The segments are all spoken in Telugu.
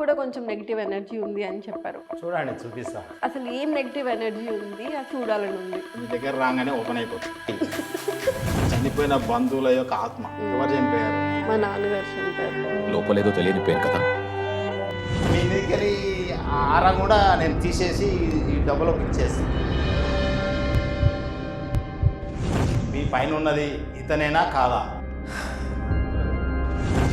కూడా కొంచెం నెగిటివ్ ఎనర్జీ ఉంది అని చెప్పారు. చూడండి చూపిస్తా. అసలు ఏం నెగిటివ్ ఎనర్జీ ఉంది? అది చూడాలని ఉంది. మీ దగ్గర రాగానే ఓపెన్ అయిపోతుంది. చనిపోయిన బంధువుల యొక్క ఆత్మ. ఎవరు చనిపోయారు మా నాన్నగారు చనిపోయారు లోపలేదో తెలియని పేరు కదా. మీ దగ్గర ఆరా కూడా నేను తీసేసి ఈ డబ్బులోకి ఇచ్చేస్తాను మీ పైన ఉన్నది ఇతనేనా కాదా?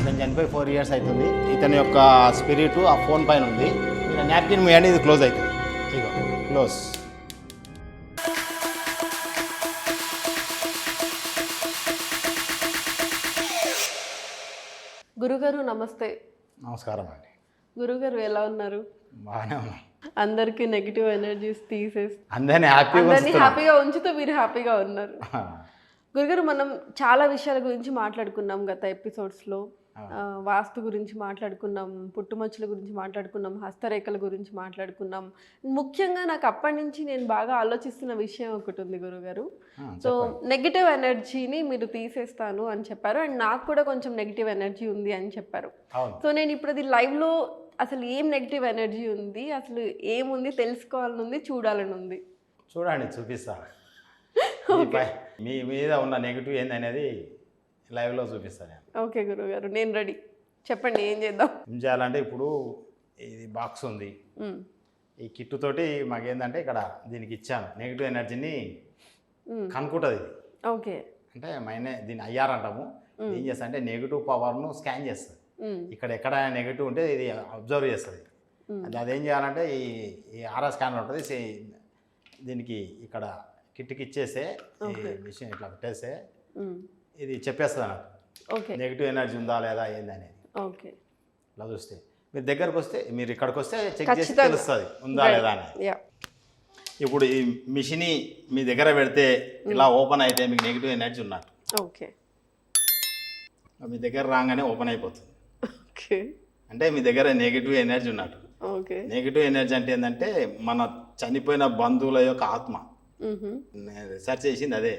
ఇతను చనిపోయి ఫోర్ ఇయర్స్ అవుతుంది. ఇతని యొక్క స్పిరిట్ ఆ ఫోన్ పైన ఉంది. మీరు నాప్కిన్ మూయండి ఇది క్లోజ్ అవుతుంది క్లోజ్ గురుగారు నమస్తే. నమస్కారం అండి. గురుగారు ఎలా ఉన్నారు? బాగానే ఉన్నాం. అందరికి నెగిటివ్ ఎనర్జీస్ తీసేసి అందరినీ హ్యాపీగా అందరినీ. హ్యాపీగా ఉంచుతూ మీరు హ్యాపీగా ఉన్నారు. గురుగారు మనం చాలా విషయాల గురించి మాట్లాడుకున్నాం గత ఎపిసోడ్స్లో వాస్తు గురించి మాట్లాడుకున్నాం పుట్టుమచ్చుల గురించి మాట్లాడుకున్నాం హస్తరేఖల గురించి మాట్లాడుకున్నాం. ముఖ్యంగా నాకు అప్పటి నుంచి నేను బాగా ఆలోచిస్తున్న విషయం ఒకటి ఉంది గురుగారు. సో నెగిటివ్ ఎనర్జీని మీరు తీసేస్తాను అని చెప్పారు. అండ్ నాకు కూడా కొంచెం నెగిటివ్ ఎనర్జీ ఉంది అని చెప్పారు. సో నేను ఇప్పుడు అది లైవ్లో అసలు ఏం నెగిటివ్ ఎనర్జీ ఉంది అసలు ఏముంది తెలుసుకోవాలని ఉంది చూడాలని ఉంది చూడండి చూపిస్తా. మీ మీద ఉన్న నెగిటివ్ ఏందనేది లైవ్లో చూపిస్తాను నేను. ఓకే గురుగారు నేను రెడీ. చెప్పండి ఏం చేద్దాం? ఏం చేయాలంటే ఇప్పుడు ఇది బాక్స్ ఉంది. ఈ కిట్ తోటి మాకేందంటే ఇక్కడ దీనికి ఇచ్చాను. నెగిటివ్ ఎనర్జీని. కనుక్కుంటుంది ఇది. ఓకే. అంటే మైనే దీన్ని అయ్యారు అంటాము. ఏం చేస్తా అంటే నెగిటివ్ పవర్ను స్కాన్ చేస్తుంది. ఇక్కడ ఎక్కడ నెగిటివ్ ఉంటే ఇది అబ్జర్వ్ చేస్తుంది. అది అదేం చేయాలంటే ఈ ఈ ఆర్ఆర్ స్కానర్ ఉంటుంది. దీనికి ఇక్కడ కిట్కి ఇచ్చేస్తే ఈ మిషన్ ఇట్లా పెట్టేస్తే. ఇది చెప్పేస్తుంది అన్నట్టు ఓకే. నెగిటివ్ ఎనర్జీ ఉందా లేదా ఏందనేది ఓకే. ఇలా చూస్తే. మీరు దగ్గరకు వస్తే మీరు ఇక్కడికి వస్తే చెక్ చేసి ఖచ్చితంగా. తెలుస్తుంది ఉందా లేదా అని యా ఇప్పుడు ఈ మిషన్ మీ దగ్గర పెడితే ఇలా ఓపెన్ అయితే మీకు నెగిటివ్ ఎనర్జీ ఉన్నట్టు. ఓకే. మీ దగ్గర రాగానే ఓపెన్ అయిపోతుంది. ఓకే. అంటే మీ దగ్గర నెగిటివ్ ఎనర్జీ ఉన్నట్టు. ఓకే. నెగిటివ్ ఎనర్జీ అంటే ఏంటంటే మన చనిపోయిన బంధువుల యొక్క ఆత్మ. మ్మ్హ. నేను రీసెర్చ్ చేసింది అదే.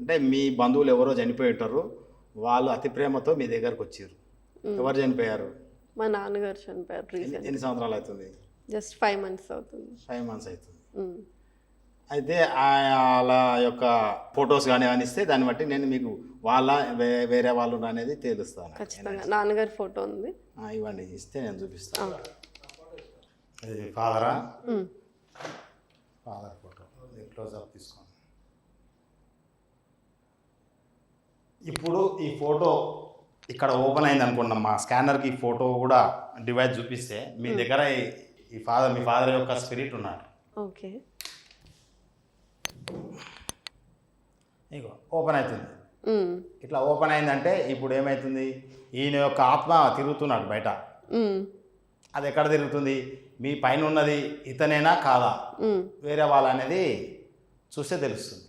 అంటే మీ బంధువులు ఎవరో చనిపోయి ఉంటారు వాళ్ళు అతి ప్రేమతో మీ దగ్గరకు వచ్చారు. ఎవరు చనిపోయారు? మా నాన్నగారు చనిపోయారు ఎన్ని రీసెంట్ ఎన్ని సంవత్సరాలు అవుతుంది? జస్ట్ ఫైవ్ మంత్స్ అవుతుంది. ఫైవ్ మంత్స్ అవుతుంది. అయితే ఆ- వాళ్ళ యొక్క ఫొటోస్ కానీ ఏమైనా ఇస్తే దాన్ని బట్టి నేను మీకు వాళ్ళ వే- వేరే వాళ్ళు అనేది తెలుస్తాను. ఖచ్చితంగా. నాన్నగారి ఫోటో ఉంది. ఆ, ఇవ్వండి ఇస్తే నేను చూపిస్తాను. ఫాదరా. Father photo. క్లోజ్ అప్ తీసుకోండి ఇప్పుడు ఈ ఫోటో ఇక్కడ ఓపెన్ అయింది అనుకున్నాం మా స్కానర్కి ఈ ఫోటో కూడా డివైస్ చూపిస్తే మీ దగ్గర ఈ- ఫాదర్ మీ ఫాదర్ యొక్క స్పిరిట్ ఉన్నాడు. ఓకే. ఇగో ఓపెన్ అవుతుంది. మ్మ్. ఇట్లా ఓపెన్ అయిందంటే ఇప్పుడు ఏమవుతుంది ఈయన యొక్క ఆత్మ తిరుగుతున్నాడు బయట. మ్మ్. అది ఎక్కడ తిరుగుతుంది? మీ పైన ఉన్నది ఇతనేనా కాదా. వేరే వాళ్ళ అనేది చూస్తే తెలుస్తుంది.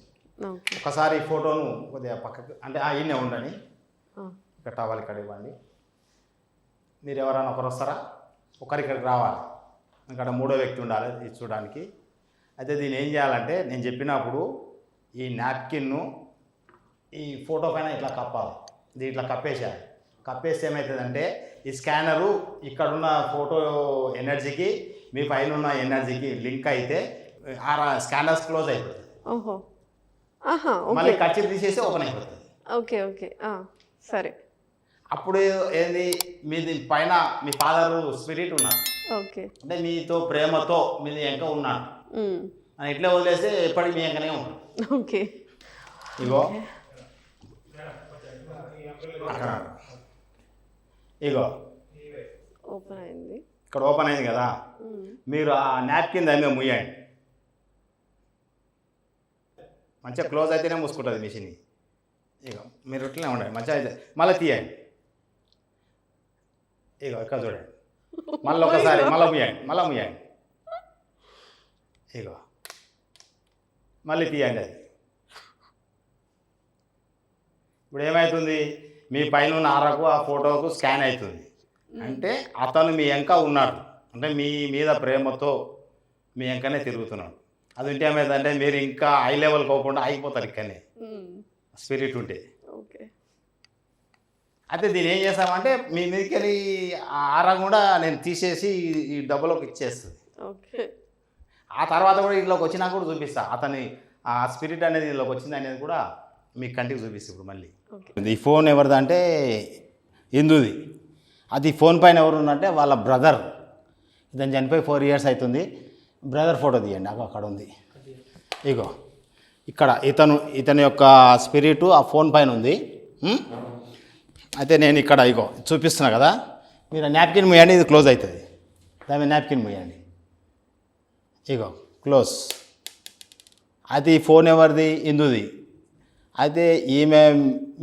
ఒకసారి ఫోటోను కొద్దిగా పక్కకు అంటే ఆ ఈయనే ఉండని. ఆ. ఇక్కడ టవల్ ఇక్కడ ఇవ్వండి. మీరు ఎవరైనా ఒకరు వస్తారా? ఒకరు ఇక్కడికి రావాలి. ఇక్కడ మూడో వ్యక్తి ఉండాలి ఇది చూడడానికి. అయితే దీన్ని ఏం చేయాలంటే నేను చెప్పినప్పుడు ఈ నాప్కిన్ను ఈ ఫోటో పైన ఇట్లా కప్పాలి. ఇది ఇట్లా కప్పేసేయాలి. కప్పేస్తే ఏమవుతుందంటే ఈ స్కానరు ఇక్కడున్న ఫోటో ఎనర్జీకి మీ పైన ఉన్న ఎనర్జీకి లింక్ అయితే ఆ స్కానర్స్ క్లోజ్ అయిపోతుంది మళ్ళీ కచ్చి తీసేసి ఓపెన్ అయిపోతుంది. Okay okay. సరే. అప్పుడు ఏంది మీది పైన మీ ఫాదర్ స్పిరిట్ ఉన్నాడు ఓకే. అంటే మీతో ప్రేమతో మీది ఎంక ఉన్నాడు. అని ఇట్లా వదిలేస్తే ఎప్పటికి మీ ఎంకనే ఉంటాడు. ఓకే. ఇగో. ఇగో. ఓపెన్ అయింది. ఇక్కడ ఓపెన్ అయింది కదా. మీరు ఆ నాప్కిన్ దాని మీద ముయ్యండి. మంచిగా క్లోజ్ అయితేనే మూసుకుంటుంది మిషన్. ఇగో మీరు ఇట్లనే ఉండండి మంచిగా అయితే. మళ్ళీ తీయండి. ఇగో ఇక్కడ చూడండి. మళ్ళీ ఒకసారి మళ్ళీ ముయ్యండి మళ్ళీ ముయ్యండి. ఇగో మళ్ళీ తీయండి అది. ఇప్పుడు ఏమవుతుంది మీ పైన ఉన్న ఆరకు ఆ ఫోటోకు స్కాన్ అవుతుంది. అంటే అతను మీ వెంక ఉన్నాడు. అంటే మీ మీద ప్రేమతో మీ వెంకనే తిరుగుతున్నాడు. అది ఉంటే ఏమైందంటే మీరు ఇంకా హై లెవెల్ పోకుండా ఆగిపోతారు ఇక్కడనే. స్పిరిట్ ఉంటే. ఓకే. అయితే దీన్ని ఏం చేస్తామంటే మీ మీదకి వెళ్ళి ఆ ఆరా కూడా నేను తీసేసి ఈ- డబ్బులోకి ఇచ్చేస్తుంది. ఓకే. ఆ తర్వాత కూడా ఇంట్లోకి వచ్చినాక కూడా చూపిస్తా. అతని ఆ స్పిరిట్ అనేది ఇంట్లోకి వచ్చింది అనేది కూడా మీ కంటికి చూపిస్తుంది ఇప్పుడు మళ్ళీ. ఈ ఫోన్ ఎవరిది అంటే హిందూది అది ఫోన్ పైన ఎవరు ఉందంటే వాళ్ళ బ్రదర్ ఇతను చనిపోయి ఫోర్ ఇయర్స్ అవుతుంది. బ్రదర్ ఫోటో తీయండి అగో అక్కడ ఉంది. ఇగో ఇక్కడ ఇతను ఇతని యొక్క స్పిరిట్ ఆ ఫోన్ పైన ఉంది? అయితే నేను ఇక్కడ ఇగో చూపిస్తున్నా కదా మీరు నాప్కిన్ మూయండి ఇది క్లోజ్ అవుతుంది. దాని నాప్కిన్ మూయండి ఇగో క్లోజ్ అది ఫోన్ ఎవరిది? ఇందుది. అయితే ఈమె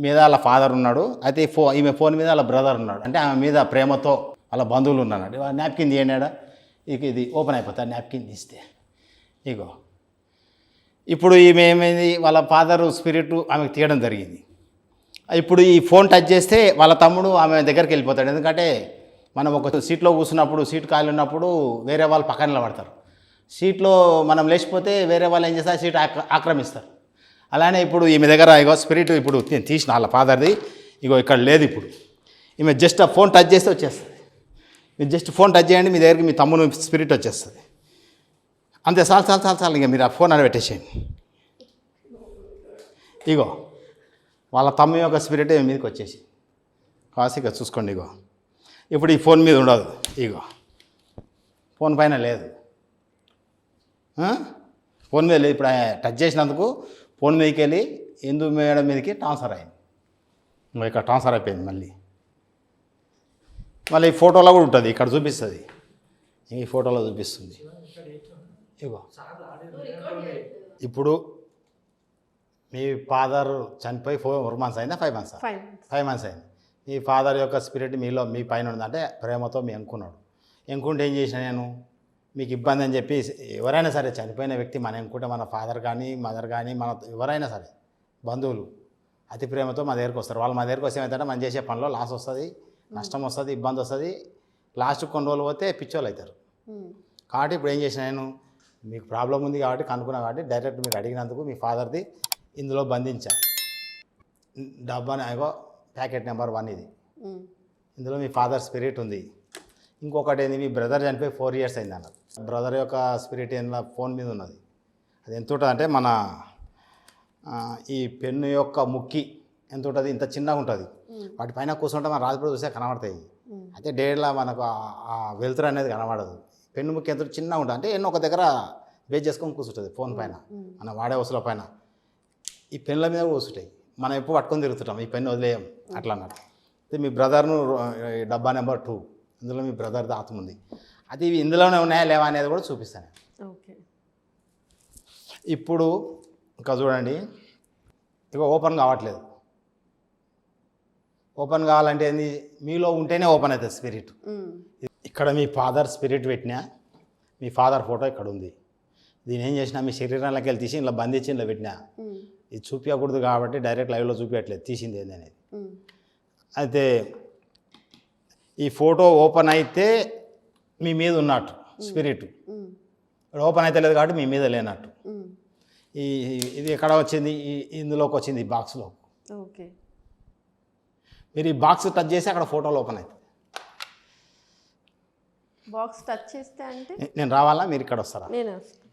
మీద వాళ్ళ ఫాదర్ ఉన్నాడు అయితే ఈ ఫో ఈమె ఫోన్ మీద వాళ్ళ బ్రదర్ ఉన్నాడు. అంటే ఆమె మీద ప్రేమతో వాళ్ళ బంధువులు ఉన్నాడు నాప్కిన్ తీయండి ఇక ఇది ఓపెన్ అయిపోతుంది నాప్కిన్ తీస్తే. ఇగో. ఇప్పుడు ఈమె ఏమైంది వాళ్ళ ఫాదర్ స్పిరిట్ ఆమెకు తీయడం జరిగింది. ఇప్పుడు ఈ ఫోన్ టచ్ చేస్తే వాళ్ళ తమ్ముడు ఆమె దగ్గరికి వెళ్ళిపోతాడు. ఎందుకంటే మనం ఒక సీట్లో కూర్చున్నప్పుడు సీట్ ఖాళీ ఉన్నప్పుడు వేరే వాళ్ళు పక్కన నిలబడతారు. సీట్లో మనం లేచిపోతే వేరే వాళ్ళు ఏం చేస్తారు? సీట్ ఆక్ర- ఆక్రమిస్తారు. అలానే ఇప్పుడు ఈమె దగ్గర ఇగో స్పిరిట్ ఇప్పుడు నేను తీసిన వాళ్ళ ఫాదర్ది ఇగో ఇక్కడ లేదు ఇప్పుడు. ఈమె జస్ట్ ఆ ఫోన్ టచ్ చేస్తే వచ్చేస్తుంది మీరు జస్ట్ ఫోన్ టచ్ చేయండి మీ దగ్గరికి మీ తమ్ముడు స్పిరిట్ వచ్చేస్తుంది. అంతే చాలు చాలు చాలు చాలు ఇంకా మీరు ఆ ఫోన్ అని పెట్టేసేయండి. ఇగో వాళ్ళ తమ్ము యొక్క స్పిరిటే మీదకి వచ్చేసి. కాసిగా ఇక చూసుకోండి ఇగో. ఇప్పుడు ఈ ఫోన్ మీద ఉండదు ఇగో. ఫోన్ పైన లేదు. ఫోన్ మీద లేదు ఇప్పుడు టచ్ చేసినందుకు ఫోన్ మీదకి వెళ్ళి హిందూ మేడం మీదకి ట్రాన్స్ఫర్ అయింది? ఇంకా ట్రాన్స్ఫర్ అయిపోయింది మళ్ళీ. మళ్ళీ ఈ ఫోటోలో కూడా ఉంటుంది ఇక్కడ చూపిస్తుంది. ఈ ఫోటోలో చూపిస్తుంది. ఇగో ఇప్పుడు మీ ఫాదర్ చనిపోయి ఫోర్ మంత్స్ అయిందా? ఫైవ్ మంత్స్ ఫైవ్ మంత్స్ అయింది. మీ ఫాదర్ యొక్క స్పిరిట్ మీలో మీ పైన ఉందంటే ప్రేమతో మీ ఎంకున్నాడు. ఎంకుంటే ఏం చేసిన నేను? మీకు ఇబ్బంది అని చెప్పి ఎవరైనా సరే చనిపోయిన వ్యక్తి మన ఎంకుంటే మన ఫాదర్ కానీ మదర్ కానీ మన ఎవరైనా సరే బంధువులు అతి ప్రేమతో మా దగ్గరికి వస్తారు. వాళ్ళు మా దగ్గరికి వస్తే ఏమవుతారంటే మనం చేసే పనిలో లాస్ వస్తుంది. నష్టం వస్తుంది ఇబ్బంది వస్తుంది. లాస్ట్ కొన్ని రోజులు పోతే పిచ్చోళ్ళు అవుతారు. కాబట్టి ఇప్పుడు ఏం చేసిన నేను మీకు ప్రాబ్లం ఉంది కాబట్టి కనుక్కున్నా కాబట్టి డైరెక్ట్ మీరు అడిగినందుకు మీ ఫాదర్ది ఇందులో బంధించా. డబ్బా అగో ప్యాకెట్ నెంబర్ వన్ ఇది. ఇందులో మీ ఫాదర్ స్పిరిట్ ఉంది. ఇంకొకటి ఏంది మీ బ్రదర్ చనిపోయి ఫోర్ ఇయర్స్ అయింది అన్నారు. బ్రదర్ యొక్క స్పిరిట్ ఏందో ఫోన్ మీద ఉన్నది. అది ఎంత ఉంటుంది అంటే మన ఈ పెన్ను యొక్క ముక్కి ఎంత ఉంటుంది ఇంత చిన్నగా ఉంటుంది. వాటి పైన కూర్చుంటే మన రాజపూర్ చూస్తే కనబడతాయి. అయితే డేడ్లా మనకు ఆ- వెలుతురు అనేది కనబడదు. పెన్ను ముక్కి ఎంత చిన్నగా ఉంటుంది అంటే ఎన్నో ఒక దగ్గర బేస్ చేసుకొని కూర్చుంటుంది ఫోన్ పైన. మన వాడే వస్తువుల పైన. ఈ పెన్నుల మీద కూడా కూర్చుంటాయి. మనం ఎప్పుడు పట్టుకొని తిరుగుతుంటాం ఈ పెన్ను వదిలేయం అట్లా అన్నట్టు. అయితే మీ బ్రదర్ను డబ్బా నెంబర్ టూ. ఇందులో మీ బ్రదర్ ఆత్మ ఉంది. అది ఇవి ఇందులోనే ఉన్నాయా లేవా అనేది కూడా చూపిస్తాను. ఓకే. ఇప్పుడు ఇంకా చూడండి. ఇక ఓపెన్ కావట్లేదు. ఓపెన్ కావాలంటే ఏంది? మీలో ఉంటేనే ఓపెన్ అవుతుంది స్పిరిట్. ఇక్కడ మీ ఫాదర్ స్పిరిట్ పెట్టినా మీ ఫాదర్ ఫోటో ఇక్కడ ఉంది. దీని ఏం చేసినా మీ శరీరంలోకి వెళ్ళి తీసి ఇలా బంధించి ఇలా పెట్టినా ఇది చూపించకూడదు కాబట్టి డైరెక్ట్ లైవ్లో చూపించట్లేదు. తీసింది ఏంది అనేది. అయితే ఈ ఫోటో ఓపెన్ అయితే మీ మీద ఉన్నట్టు స్పిరిట్. ఓపెన్ అయితే లేదు కాబట్టి మీ మీద లేనట్టు. ఈ ఇది ఎక్కడ వచ్చింది? ఇందులోకి వచ్చింది ఈ బాక్స్లో ఓకే. మీరు ఈ బాక్స్ టచ్ చేసి అక్కడ ఫోటోలు ఓపెన్ అవుతుంది బాక్స్ టచ్ చేస్తే అంటే? నేను రావాలా? మీరు ఇక్కడ వస్తారా? నేను వస్తాను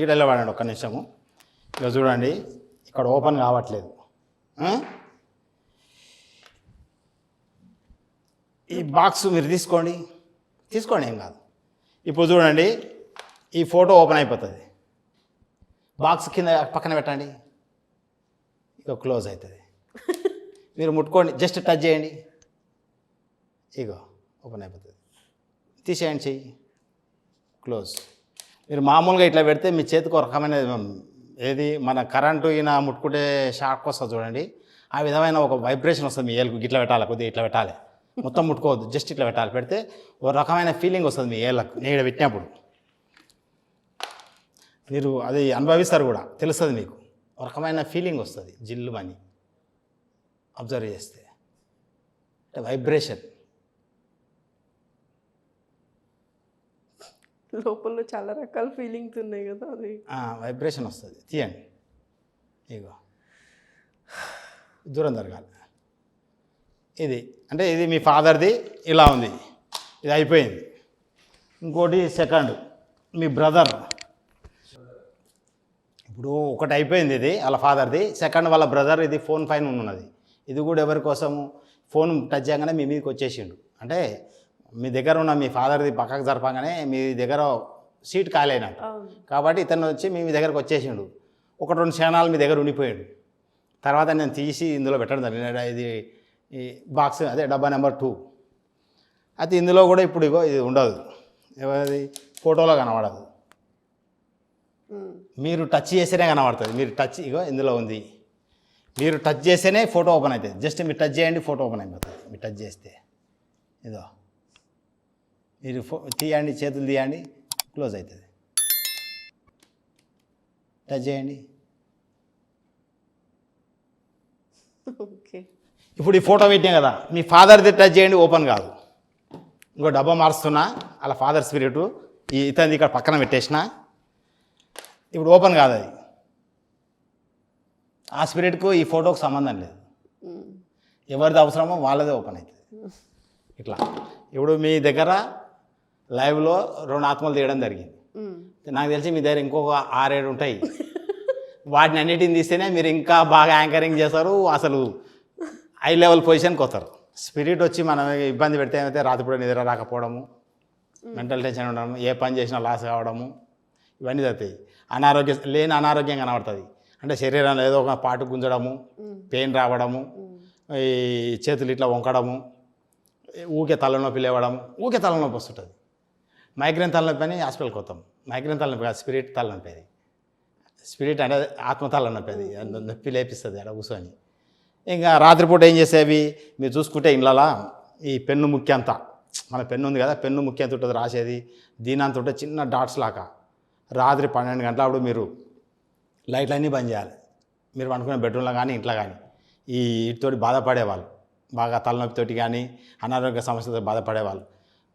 ఈడ వెళ్ళవాడండి ఒక్క నిమిషము. ఇక చూడండి ఇక్కడ ఓపెన్ కావట్లేదు? ఈ బాక్స్ మీరు తీసుకోండి. తీసుకోండి ఏం కాదు. ఇప్పుడు చూడండి ఈ ఫోటో ఓపెన్ అయిపోతుంది. బాక్స్ కింద పక్కన పెట్టండి. ఇక క్లోజ్ అవుతుంది. మీరు ముట్టుకోండి. జస్ట్ టచ్ చేయండి. ఇగో ఓపెన్ అయిపోతుంది. తీసేయండి చెయ్యి. క్లోజ్. మీరు మామూలుగా ఇట్లా పెడితే మీ చేతికి ఒక రకమైన ఏది మన కరెంటు ఈయన ముట్టుకుంటే షాక్ వస్తుంది చూడండి. ఆ విధమైన ఒక వైబ్రేషన్ వస్తుంది మీ ఏళ్ళకు ఇట్లా పెట్టాలి? కొద్దిగా ఇట్లా పెట్టాలి. మొత్తం ముట్టుకోవద్దు. జస్ట్ ఇట్లా పెట్టాలి. పెడితే ఒక రకమైన ఫీలింగ్ వస్తుంది మీ ఏళ్ళకు. నేను పెట్టినప్పుడు. మీరు అది అనుభవిస్తారు కూడా. తెలుస్తుంది మీకు. ఒక రకమైన ఫీలింగ్ వస్తుంది. జిల్లు అని అబ్జర్వ్ చేస్తే. అంటే వైబ్రేషన్. లోపల చాలా రకాల ఫీలింగ్స్ ఉన్నాయి కదా అది. వైబ్రేషన్ వస్తుంది. తీయండి. ఇగో దూరం జరగాలి. ఇది అంటే ఇది మీ ఫాదర్ది ఇలా ఉంది. ఇది అయిపోయింది. ఇంకోటి సెకండ్ మీ బ్రదర్. ఇప్పుడు ఒకటి అయిపోయింది ఇది వాళ్ళ ఫాదర్ది. సెకండ్ వాళ్ళ బ్రదర్ ఇది ఫోన్ పైన ఉన్నది. ఇది కూడా ఎవరి కోసము ఫోన్ టచ్ చేయగానే మీ మీదకి వచ్చేసిండు. అంటే మీ దగ్గర ఉన్న మీ ఫాదర్ది పక్కకు జరపగానే మీ దగ్గర సీట్ ఖాళీ అయినట్టు అవును. కాబట్టి ఇతను వచ్చి మీ మీ దగ్గరకు వచ్చేసిండు. ఒక రెండు క్షణాలు మీ దగ్గర ఉండిపోయాడు. తర్వాత నేను తీసి ఇందులో పెట్టడం జరిగింది. ఇది ఈ బాక్స్ అదే డబ్బా నెంబర్ టూ. అయితే ఇందులో కూడా ఇప్పుడు ఇగో ఇది ఉండదు. ఎవరిది? ఫోటోలో కనబడదు. మీరు టచ్ చేస్తేనే కనబడుతుంది. మీరు టచ్ ఇగో ఇందులో ఉంది. మీరు టచ్ చేస్తేనే ఫోటో ఓపెన్ అవుతుంది. జస్ట్ మీరు టచ్ చేయండి ఫోటో ఓపెన్ అయిపోతుంది. మీరు టచ్ చేస్తే. ఇదో. మీరు ఫో తీయండి చేతులు తీయండి క్లోజ్ అవుతుంది. టచ్ చేయండి. ఓకే ఇప్పుడు ఈ ఫోటో పెట్టాం కదా మీ ఫాదర్ది టచ్ చేయండి ఓపెన్ కాదు. ఇంకో డబ్బా మారుస్తున్నా అలా ఫాదర్ స్పిరిట్ ఈ ఇతనిది ఇక్కడ పక్కన పెట్టేసిన. ఇప్పుడు ఓపెన్ కాదు అది. ఆ స్పిరిట్కు ఈ ఫోటోకు సంబంధం లేదు. ఎవరిది అవసరమో వాళ్ళదే ఓపెన్ అవుతుంది ఇట్లా. ఇప్పుడు మీ దగ్గర లైవ్లో రెండు ఆత్మలు తీయడం జరిగింది. నాకు తెలిసి మీ దగ్గర ఇంకొక ఆరేడు ఉంటాయి. వాటిని అన్నిటిని తీస్తేనే మీరు ఇంకా బాగా యాంకరింగ్ చేస్తారు అసలు హై లెవెల్ పొజిషన్కి వస్తారు. స్పిరిట్ వచ్చి మనం ఇబ్బంది పెడితే ఏమైతే రాత్రిపూట నిద్ర రాకపోవడము మెంటల్ టెన్షన్ ఉండడము ఏ పని చేసినా లాస్ కావడము ఇవన్నీ జరుగుతాయి. అనారోగ్య లేని అనారోగ్యం కనబడుతుంది. అంటే శరీరంలో ఏదో ఒక పాటు గుంజడము పెయిన్ రావడము ఈ చేతులు ఇట్లా వంకడము ఊకే తలనొప్పి లేవడం ఊకే తలనొప్పి వస్తుంటుంది. మైగ్రేన్ తలనొప్పి అని హాస్పిటల్కి వస్తాం మైగ్రేన్ తలనొప్పి కాదు స్పిరిట్ తలనొప్పి అది. స్పిరిట్ అంటే ఆత్మ తలనొప్పి అది. నొప్పి లేపిస్తుంది అక్కడ కూర్చొని ఇంకా రాత్రిపూట ఏం చేసేవి? మీరు చూసుకుంటే ఇళ్ళలా ఈ పెన్ను ముఖ్య అంతా. మన పెన్ను ఉంది కదా పెన్ను ముఖ్య అంత ఉంటుంది రాసేది. దీని అంత ఉంటుంది చిన్న డాట్స్ లాగా. రాత్రి పన్నెండు గంటల అప్పుడు మీరు లైట్లన్నీ బంద్ చేయాలి. మీరు పండుకునే బెడ్రూమ్లో కానీ ఇంట్లో కానీ. ఈ వీటితోటి బాధపడేవాళ్ళు. బాగా తలనొప్పితోటి కానీ అనారోగ్య సమస్యలతో బాధపడేవాళ్ళు.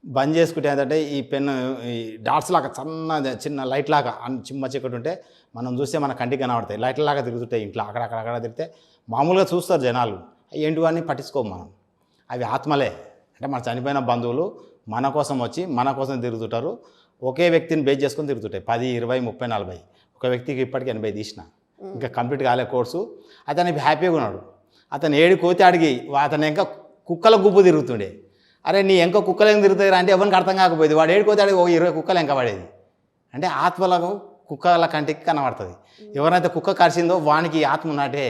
బంద్ చేసుకుంటే ఏంటంటే ఈ పెన్ను ఈ డాట్స్ లాగా చిన్న చిన్న లైట్ లాగా అన్- చిమ్మ చీకటి ఉంటే మనం చూస్తే మన కంటికి కనబడతాయి. లైట్ లాగా తిరుగుతుంటాయి ఇంట్లో. అక్కడక్కడ అక్కడ తిరిగితే మామూలుగా చూస్తారు జనాలు. ఏంటి అని పట్టించుకోము మనం. అవి ఆత్మలే. అంటే మన చనిపోయిన బంధువులు మన కోసం వచ్చి మన కోసం తిరుగుతుంటారు. ఒకే వ్యక్తిని బేస్ చేసుకొని తిరుగుతుంటాయి. పది ఇరవై ముప్పై నలభై. ఒక వ్యక్తికి ఇప్పటికి ఎనభై తీసిన. ఇంకా కంప్లీట్ కాలే కోర్సు. అతను హ్యాపీగా ఉన్నాడు. అతను ఏడు కోతి అడిగి అతను ఇంకా కుక్కల గుంపు తిరుగుతుండే. అరే నీ ఎంక కుక్కలు ఏం తిరుగుతాయి అంటే ఎవరికి అర్థం కాకపోయేది. వాడు ఏడు కోతి అడిగి ఒక ఇరవై కుక్కలు ఎంక పడేది. అంటే ఆత్మలకు కుక్కల కంటికి కనబడుతుంది. ఎవరైతే కుక్క కరిచిందో వానికి ఆత్మ ఉన్నట్టే.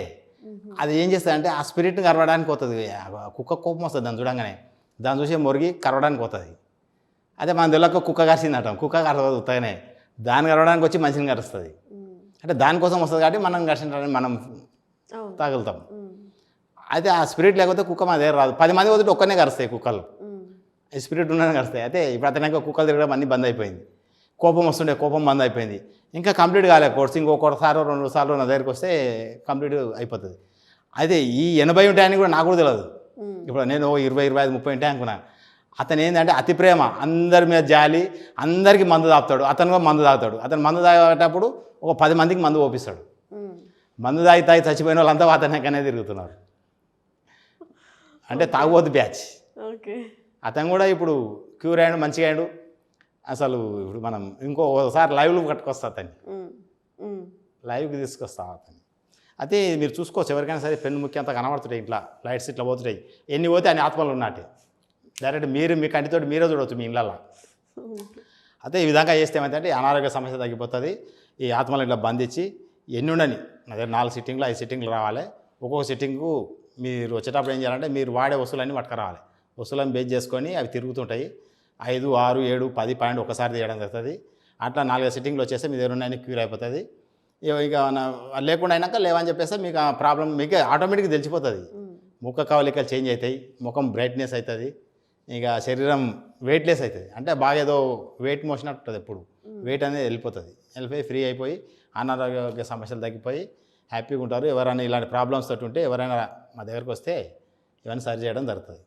అది ఏం చేస్తుంది అంటే ఆ స్పిరిట్ని కరవడానికి పోతుంది. కుక్క కోపం వస్తుంది దాన్ని చూడంగానే. దాన్ని చూసి మురిగి కరవడానికి పోతుంది. అదే మన తెలియక కుక్క కరిచిందట కుక్క కరవదు ఉత్తగానే. దాన్ని కరవడానికి వచ్చి మనిషిని కరుస్తుంది. అంటే దానికోసం వస్తుంది కాబట్టి మనం కరిచింటారని మనం తగులుతాం. అయితే ఆ స్పిరిట్ లేకపోతే కుక్క మా దగ్గర రాదు. పది మంది పోతుంటే ఒక్కనే కరుస్తాయి కుక్కలు. స్పిరిట్ ఉన్నది కరుస్తాయి. అయితే ఇప్పుడు అతనికి కుక్కలు తిరగడం అన్నీ బంద్ అయిపోయింది. కోపం వస్తుండే కోపం బంద్ అయిపోయింది. ఇంకా కంప్లీట్ కాలే కోర్స్. ఇంకొకసారి రెండు సార్లు నా దగ్గరికి వస్తే కంప్లీట్ అయిపోతుంది. అయితే ఈ ఎనభై ఉంటాయని కూడా నాకు కూడా తెలియదు. ఇప్పుడు నేను ఇరవై ఇరవై ఐదు ముప్పై ఉంటాయి అనుకున్నాను అతను ఏంటంటే అతి ప్రేమ. అందరి మీద జాలి అందరికీ మందు తాగుతాడు. అతను కూడా మందు తాగుతాడు. అతను మందు తాగేటప్పుడు ఒక పది మందికి మందు ఓపిస్తాడు. మందు తాగి తాగి చచ్చిపోయిన వాళ్ళంతా అతనికనే తిరుగుతున్నారు. అంటే తాగుబోతు బ్యాచ్. ఓకే. అతను కూడా ఇప్పుడు క్యూర్ అయ్యాడు మంచిగా అయ్యాడు. అసలు ఇప్పుడు మనం ఇంకోసారి లైవ్లో కట్టుకొస్తా అతన్ని. లైవ్కి తీసుకొస్తాం అతన్ని. అయితే మీరు చూసుకోవచ్చు ఎవరికైనా సరే పెన్ను ముఖ్యం అంతా కనబడుతుంటాయి ఇంట్లో. లైట్స్ ఇట్లా పోతుంటాయి. ఎన్ని పోతే అన్ని ఆత్మలు ఉన్నట్టే డైరెక్ట్ మీరు మీ కంటితోటి మీరే చూడవచ్చు మీ ఇళ్ళల్లో. అయితే ఈ విధంగా చేస్తే ఏమైతే అనారోగ్య సమస్య తగ్గిపోతుంది. ఈ ఆత్మలు ఇట్లా బంధించి ఎన్ని ఉండని దగ్గర నాలుగు సిట్టింగ్లు ఐదు సిట్టింగ్లు రావాలి. ఒక్కొక్క సిట్టింగు మీరు వచ్చేటప్పుడు ఏం చేయాలంటే మీరు వాడే వస్తువులన్నీ పట్టుకురావాలి. వస్తువులను బేస్ చేసుకొని అవి తిరుగుతుంటాయి. ఐదు ఆరు ఏడు పది పాయింట్ ఒకసారి తీయడం జరుగుతుంది. అట్లా నాలుగు సిట్టింగ్లు వచ్చేస్తే మీ దగ్గర ఉన్న క్యూర్ అయిపోతుంది. ఇక లేకుండా అయినాక లేవని చెప్పేస్తే మీకు ఆ ప్రాబ్లం మీకు ఆటోమేటిక్గా తెలిసిపోతుంది. ముఖ కవలికలు చేంజ్ అవుతాయి. ముఖం బ్రైట్నెస్ అవుతుంది. ఇక శరీరం వెయిట్లెస్ అవుతుంది అంటే బాగా ఏదో వెయిట్ మోసినట్టు ఉంటుంది ఎప్పుడు వెయిట్ అనేది వెళ్ళిపోతుంది. వెళ్ళిపోయి ఫ్రీ అయిపోయి అనారోగ్య సమస్యలు తగ్గిపోయి హ్యాపీగా ఉంటారు. ఎవరైనా ఇలాంటి ప్రాబ్లమ్స్ తోటి ఉంటే ఎవరైనా మా దగ్గరకు వస్తే ఇవన్నీ సరి చేయడం జరుగుతుంది.